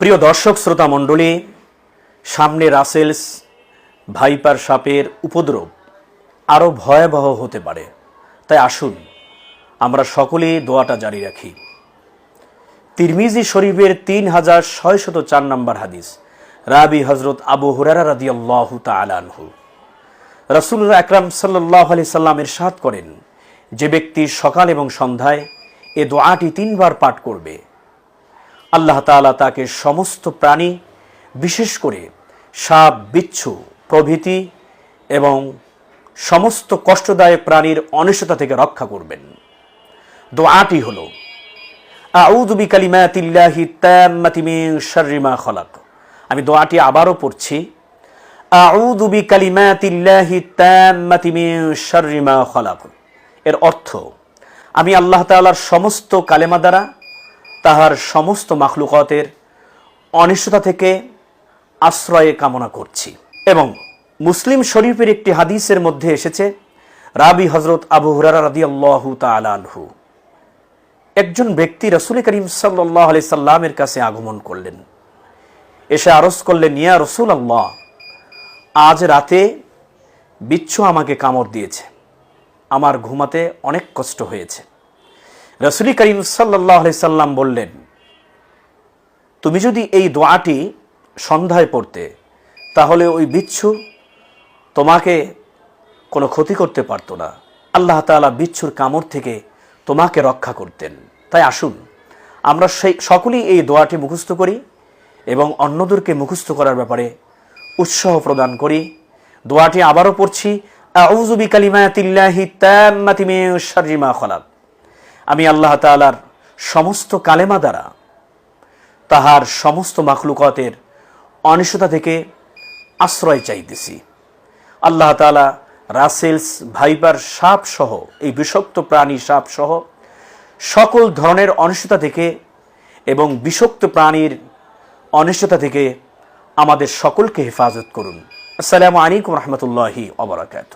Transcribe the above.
প্রিয় দর্শক, শ্রোতা মণ্ডলী, সামনে রাসেলস ভাইপার সাপের উপদ্রব আরও ভয়াবহ হতে পারে। তাই আসুন, আমরা সকলেই দোয়াটা জারি রাখি। তিরমিজি শরীফের তিন হাজার ছয়শত চার নম্বর হাদিস, রাবি হজরত আবু হুরারা রাদি আল্লাহ তালানহু রসুল্লাহ আকরাম সাল্লাহ আলি সাল্লাম ইরশাদ করেন, যে ব্যক্তি সকাল এবং সন্ধ্যায় এ দোয়াটি তিনবার পাঠ করবে আল্লাহ তাআলা তাকে সমস্ত প্রাণী, বিশেষ করে সাপ, বিচ্ছু প্রভৃতি এবং সমস্ত কষ্টদায়ক প্রাণীর অনিষ্টতা থেকে রক্ষা করবেন। দোয়াটি হলো, আউযু বিকালিমাতিল্লাহি তাম্মাতি মিন শাররি মা খলাক। আমি দোয়াটি আবারও পড়ছি, আউযু বিকালিমাতিল্লাহি তাম্মাতি মিন শাররি মা খলাক। এর অর্থ, আমি আল্লাহ তাআলার সমস্ত কালেমা দ্বারা তাহার সমস্ত মাখলুকতের অনিষ্টতা থেকে আশ্রয়ে কামনা করছি। এবং মুসলিম শরীফের একটি হাদিসের মধ্যে এসেছে, রাবি হজরত আবু হুরারা রাদি আল্লাহ তালানহু একজন ব্যক্তি রসুল করিম সাল্লাহ আলি সাল্লামের কাছে আগমন করলেন। এসে আরজ করলেন, ইয়া রসুল আল্লাহ আজ রাতে বিচ্ছু আমাকে কামড় দিয়েছে। আমার ঘুমাতে অনেক কষ্ট হয়েছে। রসুল করিম সাল্লাহ সাল্লাম বললেন, তুমি যদি এই দোয়াটি সন্ধ্যায় পড়তে, তাহলে ওই বিচ্ছু তোমাকে কোনো ক্ষতি করতে পারতো না। আল্লাহ তাআলা বিচ্ছুর কামড় থেকে তোমাকে রক্ষা করতেন। তাই আসুন, আমরা সেই সকলেই এই দোয়াটি মুখস্থ করি এবং অন্যদেরকে মুখস্থ করার ব্যাপারে উৎসাহ প্রদান করি। দোয়াটি আবারও পড়ছি, আউযু বিকালিমাতিল্লাহি তাম্মাতি মিন শাররি মা খলাক। আমি আল্লাহ তাআলার সমস্ত কালেমা দ্বারা তাহার সমস্ত মাখলুকতের অনিষ্টতা থেকে আশ্রয় চাইতেছি। আল্লাহ তাআলা রাসেলস ভাইবার সাপ সহ এই বিষাক্ত প্রাণী সাপ সহ সকল ধরনের অনিষ্টতা থেকে এবং বিষাক্ত প্রাণীর অনিষ্টতা থেকে আমাদের সকলকে হেফাজত করুন। আসসালামু আলাইকুম রহমতুল্লাহি অবরাকাত